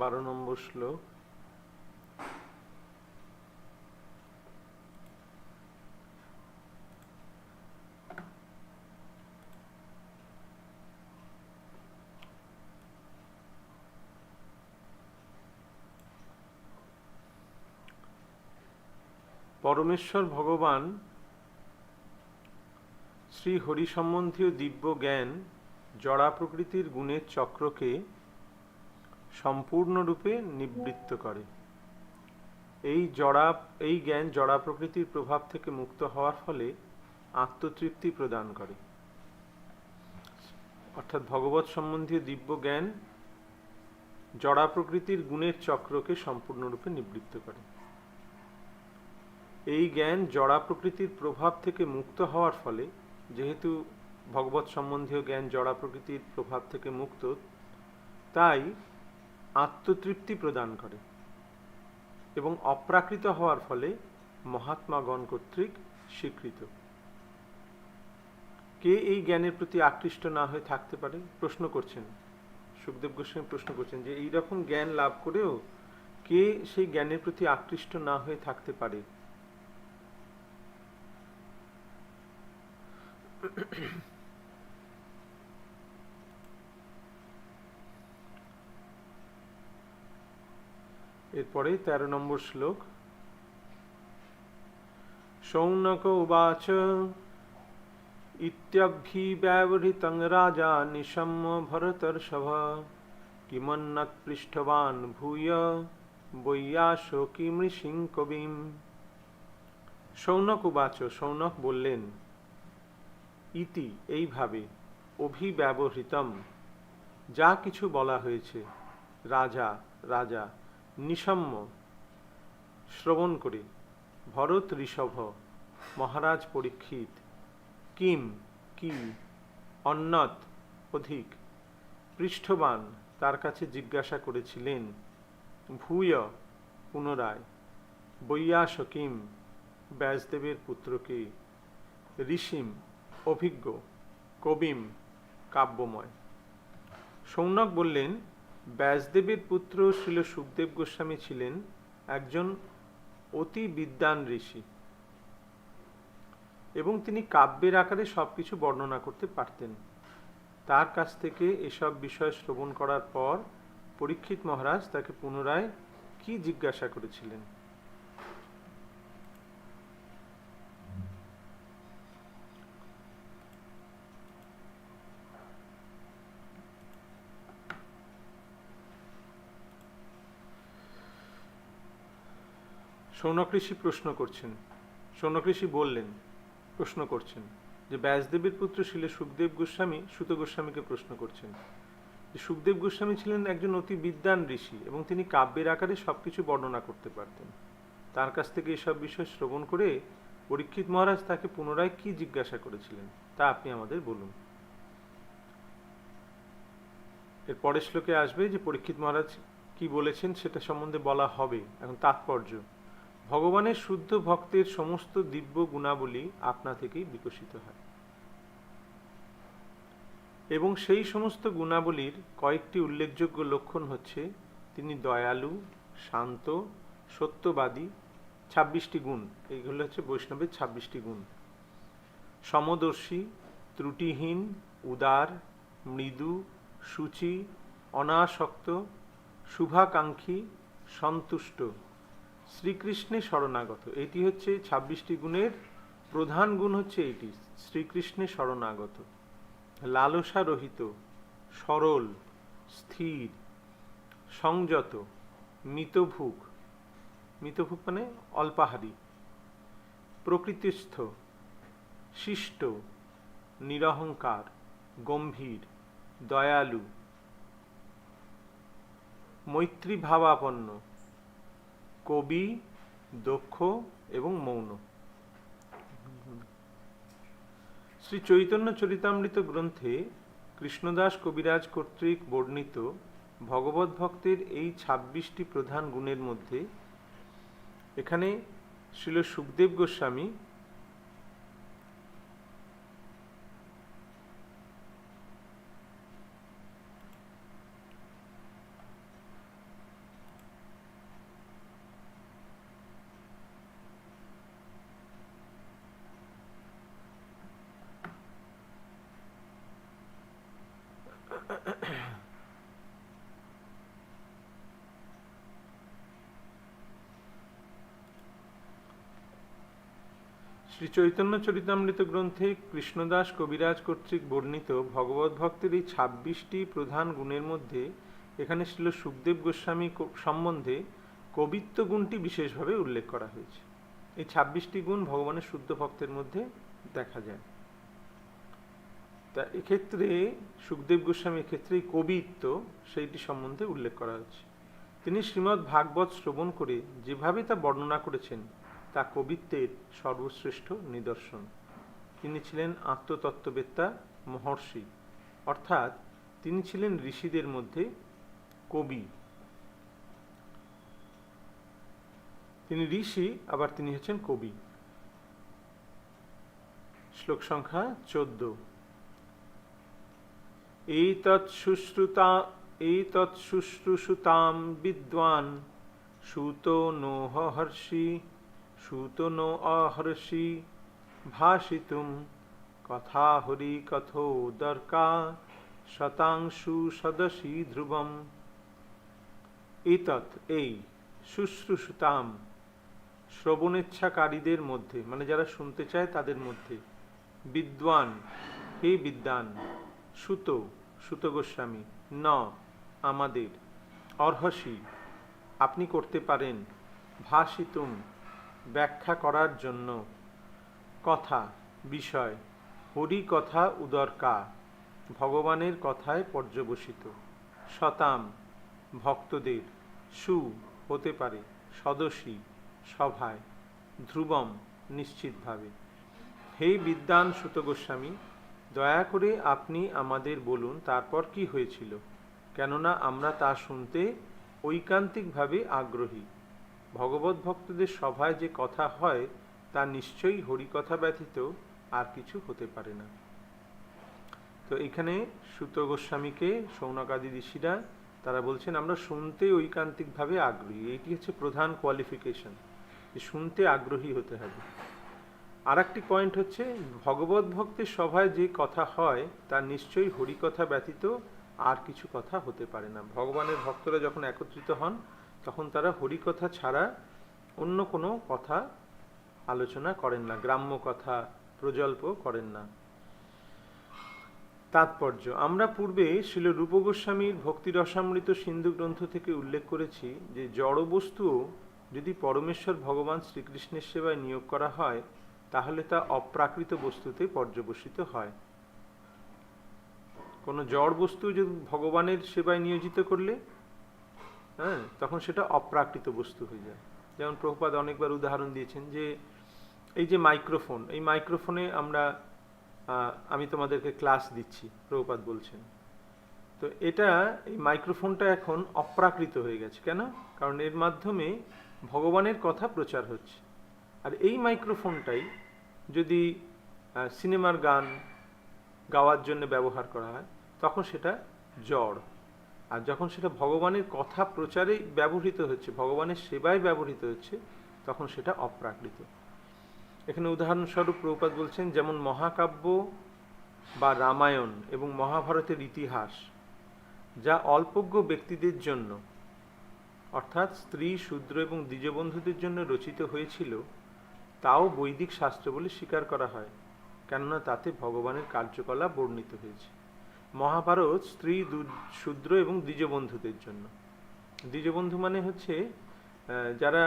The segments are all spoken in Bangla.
বারো নম্বর শ্লোক। পরমেশ্বর ভগবান শ্রী হরি সম্বন্ধীয় দিব্য জ্ঞান জড়া প্রকৃতির গুণের চক্রকে সম্পূর্ণরূপে নিবৃত্ত করে। এই জড়া, এই জ্ঞান জড়া প্রকৃতির প্রভাব থেকে মুক্ত হওয়ার ফলে আত্মতৃপ্তি প্রদান করে। অর্থাৎ ভগবত সম্বন্ধীয় দিব্য জ্ঞান জড়া প্রকৃতির গুণের চক্রকে সম্পূর্ণরূপে নিবৃত্ত করে। এই জ্ঞান জড়া প্রকৃতির প্রভাব থেকে মুক্ত হওয়ার ফলে, যেহেতু ভগবত সম্বন্ধীয় জ্ঞান জড়া প্রকৃতির প্রভাব থেকে মুক্ত, তাই আত্মতৃপ্তি প্রদান করে এবং অপ্রাকৃত হওয়ার ফলে মহাত্মাগণ কর্তৃক স্বীকৃত। কে এই জ্ঞানের প্রতি আকৃষ্ট না হয়ে থাকতে পারে? প্রশ্ন করছেন। সুখদেব গোস্বামী প্রশ্ন করছেন যে, এই রকম জ্ঞান লাভ করেও কে সেই জ্ঞানের প্রতি আকৃষ্ট না হয়ে থাকতে পারে? এরপরে তেরো নম্বর শ্লোক। সৌনক উবাচ ইত্যভিব্যবহৃতং রাজা নিশম্য ভরতর্ষভ কিমন্নত পৃষ্ঠবান ভূয়, বৈয়াসো কিমৃষিং কবিম। সৌনক উবাচ, সৌনক বললেন, ইতি এইভাবে অভিব্যবহৃতম। যা কিছু বলা হয়েছে, রাজা রাজা নিশম্য শ্রবণ করে। ভরত ঋষভ, মহারাজ পরীক্ষিত। কিম, কি? অন্নত, অধিক। পৃষ্ঠবান, তার কাছে জিজ্ঞাসা করেছিলেন, ভূয়, পুনরায়। বৈয়াস কিম, ব্যাসদেবের পুত্রকে ঋষিম, অভিজ্ঞ, কবিম, কাব্যময়। সৌনক বললেন ব্যাসদেবের পুত্র শিল সুখদেব গোস্বামী ছিলেন একজন অতি বিদ্যান ঋষি এবং তিনি কাব্যের আকারে সব কিছু বর্ণনা করতে পারতেন। তার কাছ থেকে এসব বিষয় শ্রবণ করার পর পরীক্ষিত মহারাজ তাকে পুনরায় কি জিজ্ঞাসা করেছিলেন? সৌনক ঋষি প্রশ্ন করছেন। সৌনক ঋষি বললেন, প্রশ্ন করছেন যে ব্যাসদেবের পুত্র শিলে সুখদেব গোস্বামী, সুত গোস্বামীকে প্রশ্ন করছেন। যে সুখদেব গোস্বামী ছিলেন একজন অতি বিদ্বান ঋষি এবং তিনি কাব্যের আকারে সব কিছু বর্ণনা করতে পারতেন। তার কাছ থেকে এসব বিষয় শ্রবণ করে পরীক্ষিত মহারাজ তাকে পুনরায় কি জিজ্ঞাসা করেছিলেন, তা আপনি আমাদের বলুন। এর পরের শ্লোকে আসবে যে পরীক্ষিত মহারাজ কি বলেছেন সেটা সম্বন্ধে বলা হবে, এখন তাৎপর্য। ভগবানের শুদ্ধ ভক্তের সমস্ত দিব্য গুণাবলী আপনা থেকেই বিকশিত হয়। এবং সেই সমস্ত গুণাবলীর কয়েকটি উল্লেখযোগ্য লক্ষণ হচ্ছে, তিনি দয়ালু, শান্ত, সত্যবাদী, ছাব্বিশটি গুণ। এইগুলো হচ্ছে বৈষ্ণবের ছাব্বিশটি গুণ। সমদর্শী, ত্রুটিহীন, উদার, মৃদু, সূচি, অনাসক্ত, শুভাকাঙ্ক্ষী, সন্তুষ্ট। শ্রীকৃষ্ণে শরণাগত। এটি হচ্ছে ছাব্বিশটি গুণের প্রধান গুণ হচ্ছে এটি, শ্রীকৃষ্ণে শরণাগত। লালসা রহিত, সরল, স্থির, সংযত, মিতভুক। মিতভুক মানে অল্পাহারী। প্রকৃতিস্থ, শিষ্ট, নিরহংকার, গম্ভীর, দয়ালু। মৈত্রী ভাবাপন্ন কবি, দক্ষ এবং মৌন। শ্রী চৈতন্য চরিতামৃত গ্রন্থে কৃষ্ণদাস কবিরাজ কর্তৃক বর্ণিত ভগবত ভক্তের এই ছাব্বিশটি প্রধান গুণের মধ্যে এখানে ছিল সুখদেব গোস্বামী শ্রী চৈতন্য চরিতামৃত গ্রন্থে কৃষ্ণদাস কবিরাজ কর্তৃক বর্ণিত ভগবত ভক্তের এই ছাব্বিশটি প্রধান গুণের মধ্যে এখানে ছিল সুখদেব গোস্বামী সম্বন্ধে কবিত্ব গুণটি বিশেষভাবে উল্লেখ করা হয়েছে। এই ছাব্বিশটি গুণ ভগবানের শুদ্ধ ভক্তের মধ্যে দেখা যায়। তা এক্ষেত্রে সুখদেব গোস্বামী এক্ষেত্রে কবিত্ব সেইটি সম্বন্ধে উল্লেখ করা হয়েছে। তিনি শ্রীমদ্ ভাগবত শ্রবণ করে যেভাবে তা বর্ণনা করেছেন তা কবিত্বের সর্বশ্রেষ্ঠ নিদর্শন। তিনি ছিলেন আত্মতত্ত্ববেত্তা মহর্ষি। অর্থাৎ তিনি ছিলেন ঋষিদের মধ্যে কবি। তিনি ঋষি, আবার তিনি হচ্ছেন কবি। শ্লোক সংখ্যা চোদ্দ। এই তৎসুশ্রুতা এই তৎসুশ্রুষুতাম বিদ্বান, সুত নো হর্ষি সুত নো অহর্ষি ভাষিতুম কথা হরি কথো দর্কা শতাংশু সদসি ধ্রুবম। এতৎ এই শুশ্রূষুতাম শ্রবণেচ্ছাকারীদের মধ্যে মানে যারা শুনতে চায় তাদের মধ্যে, বিদ্বান, হে বিদ্বান, সুত সুত গোস্বামী, ন, আমাদের, অর্হসী, আপনি করতে পারেন ভাষিতুম ব্যাখ্যা করার জন্য। কথা, বিষয় হরি কথা উদরকা, ভগবানের কথায় পর্যবসিত। শতাম, ভক্তদের, সু, হতে পারে, সদসী, সভায়, ধ্রুবম, নিশ্চিতভাবে। হে বিদ্যান সুত গোস্বামী, দয়া করে আপনি আমাদের বলুন তারপর কি হয়েছিল, কেননা আমরা তা শুনতে ঐকান্তিকভাবে আগ্রহী। ভগবত ভক্তদের সভায় যে কথা হয়, তা নিশ্চয়ই হরিকথা ব্যতীত আর কিছু হতে পারে না। তো এখানে সুত গোস্বামীকে, সৌনকাদি ঋষিরা, তারা বলছেন, আমরা শুনতে ঐকান্তিকভাবে আগ্রহী। এটি হচ্ছে প্রধান কোয়ালিফিকেশন শুনতে আগ্রহী হতে হবে। আর একটি পয়েন্ট হচ্ছে, ভগবত ভক্তের সভায় যে কথা হয়, তা নিশ্চয়ই হরিকথা ব্যতীত আর কিছু কথা হতে পারে না। ভগবানের ভক্তরা যখন একত্রিত হন তখন তারা হরিকথা ছাড়া অন্য কোনো কথা আলোচনা করেন না, গ্রাম্য কথা প্রজল্প করেন না। তাৎপর্য, আমরা পূর্বে শিল রূপ গোস্বামীর ভক্তি রসামৃত সিন্ধু গ্রন্থ থেকে উল্লেখ করেছি যে জড় বস্তুও যদি পরমেশ্বর ভগবান শ্রীকৃষ্ণের সেবায় নিয়োগ করা হয়, তাহলে তা অপ্রাকৃত বস্তুতে পর্যবসিত হয়। কোনো জড় বস্তু যদি ভগবানের সেবায় নিয়োজিত করলে হ্যাঁ তখন সেটা অপ্রাকৃত বস্তু হয়ে যায়। যেমন প্রভুপাদ অনেকবার উদাহরণ দিয়েছেন যে, এই যে মাইক্রোফোন, এই মাইক্রোফোনে আমরা আমি তোমাদেরকে ক্লাস দিচ্ছি, প্রভুপাদ বলছেন। তো এটা, এই মাইক্রোফোনটা এখন অপ্রাকৃত হয়ে গেছে। কেন? কারণ এর মাধ্যমে ভগবানের কথা প্রচার হচ্ছে। আর এই মাইক্রোফোনটাই যদি সিনেমার গান গাওয়ার জন্য ব্যবহার করা হয়, তখন সেটা জড় আর যখন সেটা ভগবানের কথা প্রচারে ব্যবহৃত হচ্ছে, ভগবানের সেবায় ব্যবহৃত হচ্ছে, তখন সেটা অপ্রাকৃত। এখানে উদাহরণস্বরূপ প্রভুপাত বলছেন, যেমন মহাকাব্য বা রামায়ণ এবং মহাভারতের ইতিহাস, যা অল্পজ্ঞ ব্যক্তিদের জন্য, অর্থাৎ স্ত্রী, শূদ্র এবং দ্বিজবন্ধুদের জন্য রচিত হয়েছিল, তাও বৈদিক শাস্ত্র বলে স্বীকার করা হয়। কেননা তাতে ভগবানের কার্যকলাপ বর্ণিত হয়েছে। মহাভারত স্ত্রী শূদ্র এবং দ্বিজবন্ধুদের জন্য। দ্বিজবন্ধু মানে হচ্ছে যারা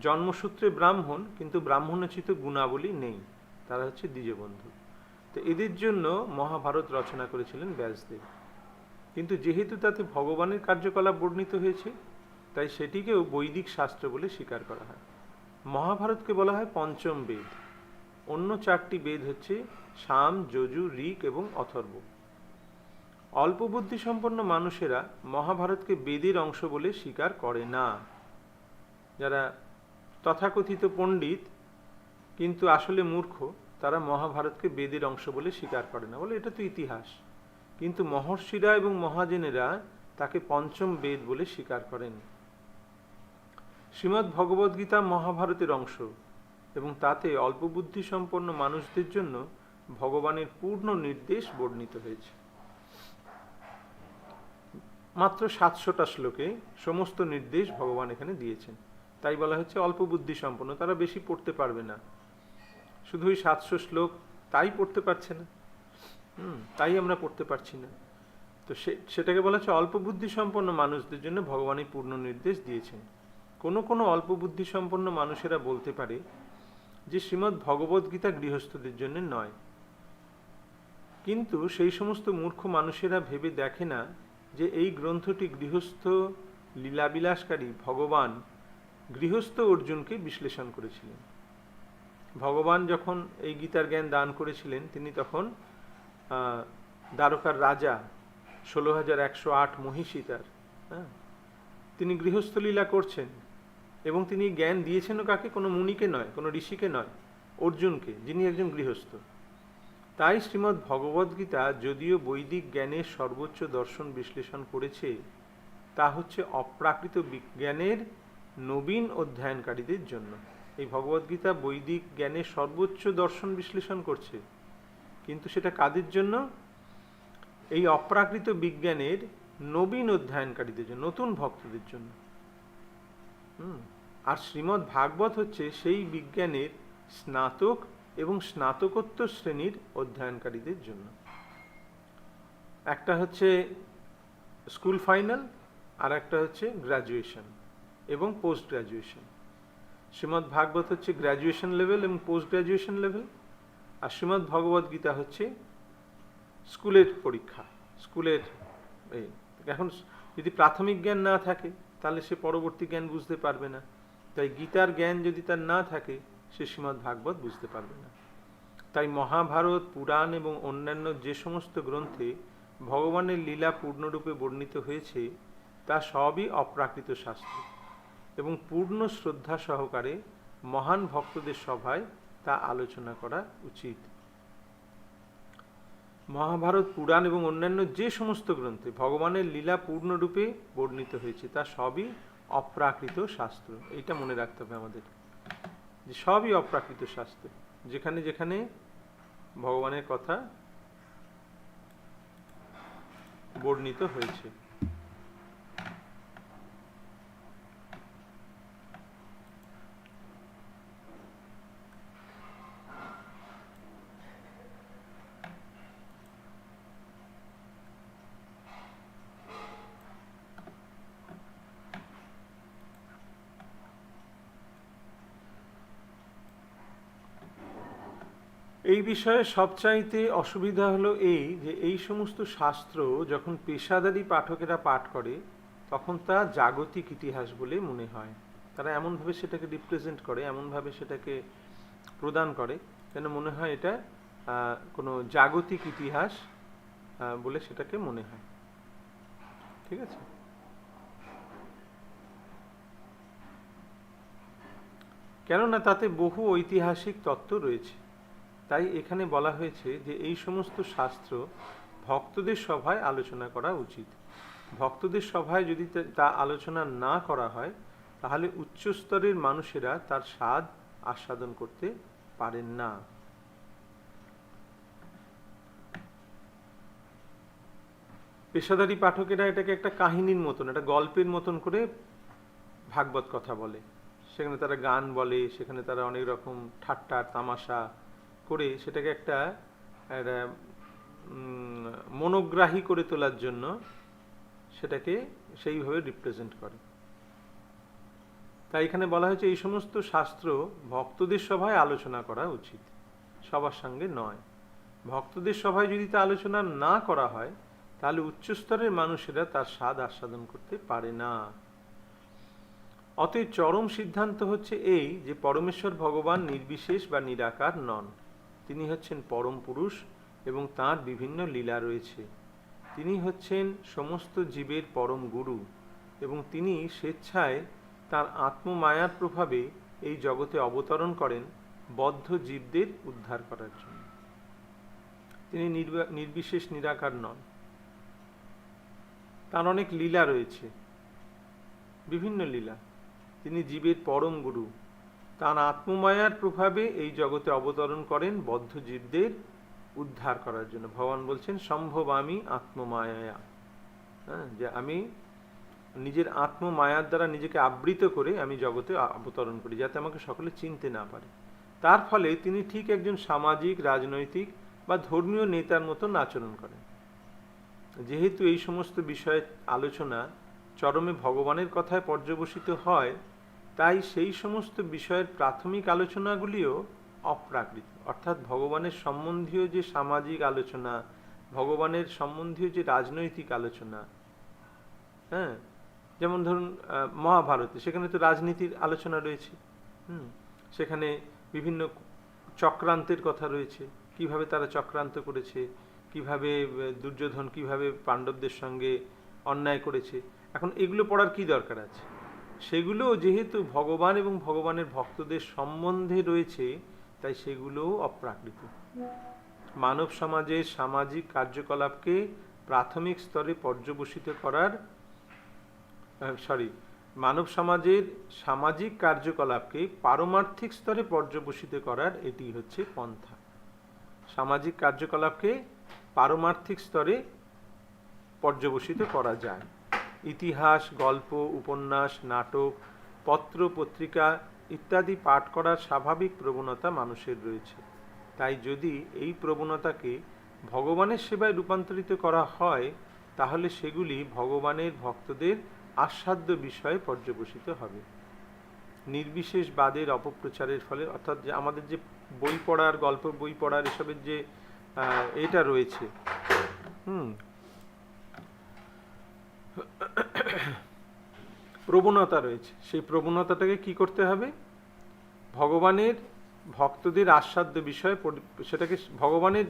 জন্মসূত্রে ব্রাহ্মণ, কিন্তু ব্রাহ্মণোচিত গুণাবলী নেই। তারা হচ্ছে দ্বিজবন্ধু। তো এদের জন্য মহাভারত রচনা করেছিলেন ব্যাসদেব। কিন্তু যেহেতু তাতে ভগবানের কার্যকলাপ বর্ণিত হয়েছে, তাই সেটিকেও বৈদিক শাস্ত্র বলে স্বীকার করা হয়। মহাভারতকে বলা হয় পঞ্চম বেদ। অন্য চারটি বেদ হচ্ছে সাম যজু, ঋক এবং অথর্ব। অল্প বুদ্ধি সম্পন্ন মানুষেরা মহাভারতকে বেদের অংশ বলে স্বীকার করে না। যারা তথাকথিত পণ্ডিত, কিন্তু আসলে মূর্খ, তারা মহাভারতকে বেদের অংশ বলে স্বীকার করে না। বলে এটা তো ইতিহাস। কিন্তু মহর্ষিরা এবং মহাজেনেরা তাকে পঞ্চম বেদ বলে স্বীকার করেন। শ্রীমদ্ ভগবদ্গীতা মহাভারতের অংশ এবং তাতে অল্প বুদ্ধি সম্পন্ন মানুষদের জন্য ভগবানের পূর্ণ নির্দেশ বর্ণিত হয়েছে। মাত্র সাতশোটা শ্লোকে সমস্ত নির্দেশ ভগবান এখানে দিয়েছেন। তাই বলা হচ্ছে অল্প বুদ্ধি সম্পন্ন, তারা বেশি পড়তে পারবে না। শুধু ওই সাতশো শ্লোক তাই পড়তে পারছে না। হুম, তাই আমরা পড়তে পারছি না। তো সেটাকে বলা হচ্ছে অল্প বুদ্ধি সম্পন্ন মানুষদের জন্য ভগবান এই পূর্ণ নির্দেশ দিয়েছেন। কোনো কোনো অল্প বুদ্ধি সম্পন্ন মানুষেরা বলতে পারে যে শ্রীমদ্ ভগবদ্গীতা গৃহস্থদের জন্য নয়। কিন্তু সেই সমস্ত মূর্খ মানুষেরা ভেবে দেখে না যে এই গ্রন্থটি গৃহস্থ লীলাবিলাসকারী ভগবান গৃহস্থ অর্জুনকে বিশ্লেষণ করেছিলেন। ভগবান যখন এই গীতার জ্ঞান দান করেছিলেন, তিনি তখন দ্বারকার রাজা ষোলো হাজার একশো আট মহিষী তার হ্যাঁ তিনি গৃহস্থ লীলা করছেন এবং তিনি জ্ঞান দিয়েছেনও কাকে? কোনো মুনিকে নয়, কোনো ঋষিকে নয়, অর্জুনকে, যিনি একজন গৃহস্থ। তাই শ্রীমদ্ ভগবদ্গীতা যদিও বৈদিক জ্ঞানের সর্বোচ্চ দর্শন বিশ্লেষণ করেছে, তা হচ্ছে অপ্রাকৃত বিজ্ঞানের নবীন অধ্যয়নকারীদের জন্য। এই ভগবদ্গীতা বৈদিক জ্ঞানের সর্বোচ্চ দর্শন বিশ্লেষণ করছে। কিন্তু সেটা কাদের জন্য? এই অপ্রাকৃত বিজ্ঞানের নবীন অধ্যয়নকারীদের জন্য, নতুন ভক্তদের জন্য। হুম, আর শ্রীমদ্ ভাগবত হচ্ছে সেই বিজ্ঞানের স্নাতক এবং স্নাতকোত্তর শ্রেণির অধ্যয়নকারীদের জন্য। একটা হচ্ছে স্কুল ফাইনাল আর একটা হচ্ছে গ্র্যাজুয়েশন এবং পোস্ট গ্র্যাজুয়েশন শ্রীমদ্ ভাগবত হচ্ছে গ্র্যাজুয়েশন লেভেল এবং পোস্ট গ্র্যাজুয়েশন লেভেল, আর শ্রীমদ্ ভগবদ গীতা হচ্ছে স্কুলের পরীক্ষা, স্কুলের এই এখন যদি প্রাথমিক জ্ঞান না থাকে, তাহলে সে পরবর্তী জ্ঞান বুঝতে পারবে না। তাই গীতার জ্ঞান যদি তার না থাকে সে শ্রীমদ্ ভাগবত বুঝতে পারবে না। তাই মহাভারত, পুরাণ এবং অন্যান্য যে সমস্ত গ্রন্থে ভগবানের লীলা পূর্ণরূপে বর্ণিত হয়েছে, তা সবই অপ্রাকৃত শাস্ত্র এবং পূর্ণ শ্রদ্ধা সহকারে মহান ভক্তদের সভায় তা আলোচনা করা উচিত। মহাভারত, পুরাণ এবং অন্যান্য যে সমস্ত গ্রন্থে ভগবানের লীলা পূর্ণরূপে বর্ণিত হয়েছে, তা সবই অপ্রাকৃত শাস্ত্র। এইটা মনে রাখতে হবে আমাদের। যে সবই অপ্রাকৃত শাস্ত্র। যেখানে যেখানে ভগবানের কথা বর্ণিত হয়েছে। এই বিষয়ে সবচাইতে অসুবিধা হলো এই যে এই সমস্ত শাস্ত্র যখন পেশাদারী পাঠকেরা পাঠ করে, তখন তা জাগতিক ইতিহাস বলে মনে হয়। তারা এমনভাবে সেটাকে রিপ্রেজেন্ট করে, এমনভাবে সেটাকে প্রদান করে যেন মনে হয় এটা কোনো জাগতিক ইতিহাস বলে সেটাকে মনে হয়। ঠিক আছে? কেননা তাতে বহু ঐতিহাসিক তত্ত্ব রয়েছে। তাই এখানে বলা হয়েছে যে এই সমস্ত শাস্ত্র ভক্তদের সভায় আলোচনা করা উচিত। ভক্তদের সভায় যদি তা- আলোচনা না করা হয়, তাহলে উচ্চস্তরের মানুষেরা তার স্বাদ আস্বাদন করতে পারেন না। পেশাদারী পাঠকেরা এটাকে একটা কাহিনীর মতন, একটা গল্পের মতন করে ভাগবত কথা বলে। সেখানে তারা গান বলে, সেখানে তারা অনেক রকম ঠাট্টা তামাশা করে সেটাকে একটা মনোগ্রাহী করে তোলার জন্য সেটাকে সেইভাবে রিপ্রেজেন্ট করে। তাই এখানে বলা হয়েছে এই সমস্ত শাস্ত্র ভক্তদের সভায় আলোচনা করা উচিত, সবার সঙ্গে নয়। ভক্তদের সভায় যদি তা আলোচনা না করা হয়, তাহলে উচ্চস্তরের মানুষেরা তার স্বাদ আস্বাদন করতে পারে না। অতএব চরম সিদ্ধান্ত হচ্ছে এই যে পরমেশ্বর ভগবান নির্বিশেষ বা নিরাকার নন। তিনি হচ্ছেন পরম পুরুষ এবং তার বিভিন্ন লীলা রয়েছে। তিনি হচ্ছেন সমস্ত জীবের পরম গুরু এবং তিনি স্বেচ্ছায় তার আত্মমায়ার প্রভাবে এই জগতে অবতরণ করেন বদ্ধ জীবদের উদ্ধার করার জন্য। তিনি নির্বা- নির্বিশেষ নিরাকার নন। তার অনেক লীলা রয়েছে। বিভিন্ন লীলা। তিনি জীবের পরম গুরু। তার আত্মমায়ার প্রভাবে এই জগতে অবতরণ করেন বদ্ধ জীবদের উদ্ধার করার জন্য। ভগবান বলছেন, সম্ভব আমি আত্মমায়া হ্যাঁ যে আমি নিজের আত্মমায়ার দ্বারা নিজেকে আবৃত করে আমি জগতে অবতরণ করি, যাতে আমাকে সকলে চিনতে না পারে। তার ফলে তিনি ঠিক একজন সামাজিক, রাজনৈতিক বা ধর্মীয় নেতার মতন আচরণ করেন। যেহেতু এই সমস্ত বিষয়ে আলোচনা চরমে ভগবানের কথায় পর্যবসিত হয় তাই সেই সমস্ত বিষয়ের প্রাথমিক আলোচনাগুলিও অপ্রাকৃত। অর্থাৎ ভগবানের সম্বন্ধীয় যে সামাজিক আলোচনা, ভগবানের সম্বন্ধীয় যে রাজনৈতিক আলোচনা হ্যাঁ? যেমন ধরুন মহাভারতে সেখানে তো রাজনীতির আলোচনা রয়েছে, হুম? সেখানে বিভিন্ন চক্রান্তের কথা রয়েছে, কীভাবে তারা চক্রান্ত করেছে, কীভাবে দুর্যোধন কীভাবে পাণ্ডবদের সঙ্গে অন্যায় করেছে। এখন এগুলো পড়ার কি দরকার আছে? সেগুলো যেহেতু ভগবান এবং ভগবানের ভক্তদের সম্বন্ধে রয়েছে, তাই সেগুলোও অপ্রাকৃত। মানব সমাজের সামাজিক কার্যকলাপকে প্রাথমিক স্তরে পর্যবসিত করার সরি মানব সমাজের সামাজিক কার্যকলাপকে পারমার্থিক স্তরে পর্যবসিত করার এটি হচ্ছে পন্থা। সামাজিক কার্যকলাপকে পারমার্থিক স্তরে পর্যবসিত করা যায়। ইতিহাস, গল্প, উপন্যাস, নাটক, পত্র, পত্রিকা ইত্যাদি পাঠ করার স্বাভাবিক প্রবণতা মানুষের রয়েছে। তাই যদি এই প্রবণতাকে ভগবানের সেবায় রূপান্তরিত করা হয়, তাহলে সেগুলি ভগবানের ভক্তদের আস্বাদ্য বিষয়ে পর্যবসিত হবে। নির্বিশেষবাদের অপপ্রচারের ফলে, অর্থাৎ যে আমাদের যে বই পড়ার গল্প, বই পড়ার এসবের যে এটা রয়েছে, হুম প্রবণতা রয়েছে। সেই প্রবণতাটাকে কি করতে হবে? ভগবানের ভক্তদের আস্বাদ্য বিষয় সেটাকে ভগবানের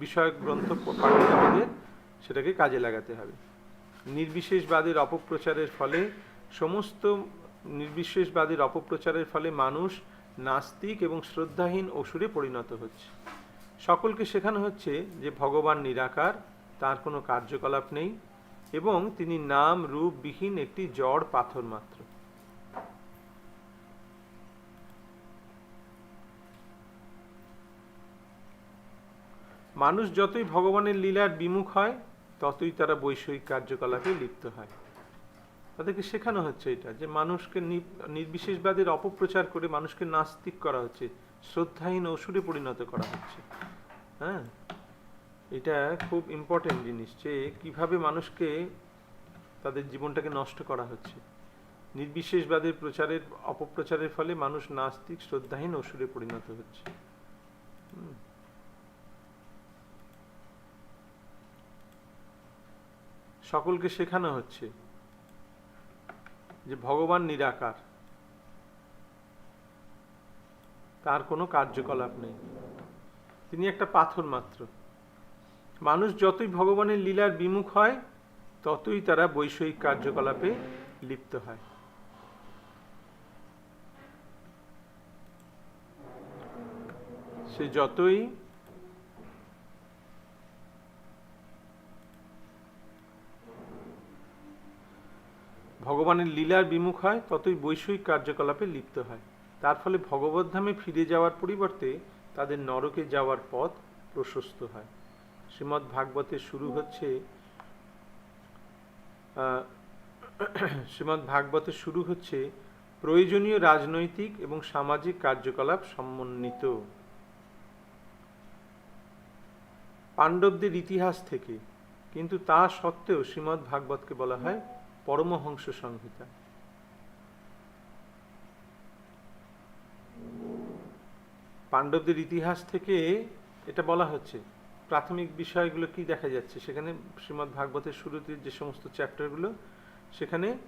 বিষয়ক গ্রন্থ পাঠিয়ে আমাদের সেটাকে কাজে লাগাতে হবে। নির্বিশেষবাদের অপপ্রচারের ফলে সমস্ত নির্বিশেষবাদের অপপ্রচারের ফলে মানুষ নাস্তিক এবং শ্রদ্ধাহীন অসুরে পরিণত হচ্ছে। সকলকে শেখানো হচ্ছে যে ভগবান নিরাকার, তার কোনো কার্যকলাপ নেই। এবং তিনি নাম রূপ বিহীন একটি জড় পাথর মাত্র। মানুষ যতই ভগবানের লীলার বিমুখ হয়, ততই তারা বৈষয়িক কার্যকলাপে লিপ্ত হয়। তাদেরকে শেখানো হচ্ছে এটা, যে মানুষকে নির্বিশেষবাদের অপপ্রচার করে মানুষকে নাস্তিক করা হচ্ছে, শ্রদ্ধাহীন অসুরে পরিণত করা হচ্ছে। হ্যাঁ? এটা খুব ইম্পর্টেন্ট জিনিস যে কীভাবে মানুষকে তাদের জীবনটাকে নষ্ট করা হচ্ছে। নির্বিশেষবাদের প্রচারের, অপপ্রচারের ফলে মানুষ নাস্তিক, শ্রদ্ধাহীন অসুরে পরিণত হচ্ছে। সকলকে শেখানো হচ্ছে যে ভগবান নিরাকার। তার কোনো কার্যকলাপ নেই। তিনি একটা পাথর মাত্র। মানুষ যতই ভগবানের লীলার বিমুখ হয়, ততই তারা বৈষয়িক কার্যকলাপে লিপ্ত হয়। সে যতই ভগবানের লীলার বিমুখ হয়, ততই বৈষয়িক কার্যকলাপে লিপ্ত হয়। তার ফলে ভগবদ্ধামে ফিরে যাওয়ার পরিবর্তে তাদের নরকে যাওয়ার পথ প্রশস্ত হয়। শ্রীমদ্ ভাগবতের শুরু হচ্ছে শ্রীমদ্ ভাগবতের শুরু হচ্ছে প্রয়োজনীয় রাজনৈতিক এবং সামাজিক কার্যকলাপ সমন্বিত। পাণ্ডবদের ইতিহাস থেকে, কিন্তু তা সত্ত্বেও শ্রীমদ্ ভাগবতকে বলা হয় পরমহংস সংহিতা। পাণ্ডবদের ইতিহাস থেকে এটা বলা হচ্ছে প্রাথমিক বিষয়গুলো কি দেখা যাচ্ছে? সেখানে শ্রীমদ্ ভাগবতের শুরুতে যে সমস্ত চ্যাপ্টারগুলো, সেখানে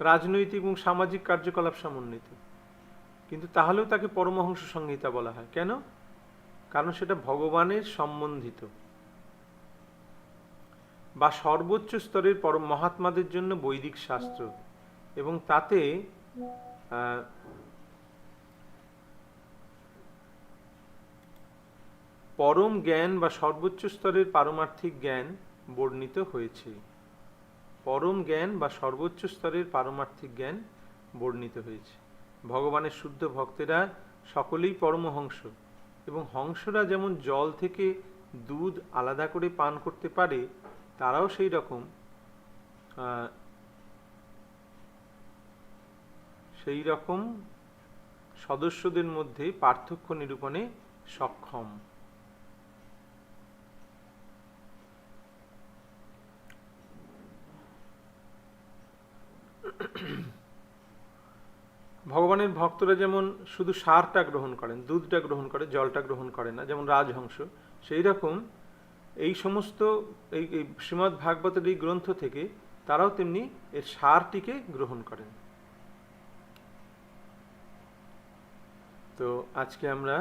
রাজনৈতিক এবং সামাজিক কার্যকলাপ সমন্বিত। কিন্তু তাহলেও তাকে পরমহংস সংহিতা বলা হয়। কেন? কারণ সেটা ভগবানের সম্বন্ধিত। বা সর্বোচ্চ স্তরের পরম মহাত্মাদের জন্য বৈদিক শাস্ত্র। এবং তাতে পরম জ্ঞান বা সর্বোচ্চ স্তরের পারমার্থিক জ্ঞান বর্ণিত হয়েছে। পরম জ্ঞান বা সর্বোচ্চ স্তরের পারমার্থিক জ্ঞান বর্ণিত হয়েছে। ভগবানের শুদ্ধ ভক্তেরা সকলেই পরমহংস এবং হংসরা যেমন জল থেকে দুধ আলাদা করে পান করতে পারে, তারাও সেই রকম সেই রকম সদস্যদের মধ্যে পার্থক্য নিরূপণে সক্ষম। ভগবানের ভক্তরা যেমন শুধু সারটা গ্রহণ করেন, দুধটা গ্রহণ করে, জলটা গ্রহণ করে না, যেমন রাজহংস, সেই রকম এই সমস্ত এই শ্রীমৎ ভাগবতের এই গ্রন্থ থেকে তারাও তেমনি এর সারটিকে গ্রহণ করেন। তো আজকে আমরা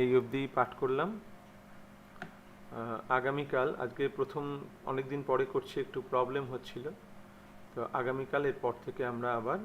এই অবধি পাঠ করলাম। আগামীকাল, আজকে প্রথম অনেকদিন পরে করছি, একটু প্রবলেম হচ্ছিল। তো আগামীকালের পর থেকে আমরা আবার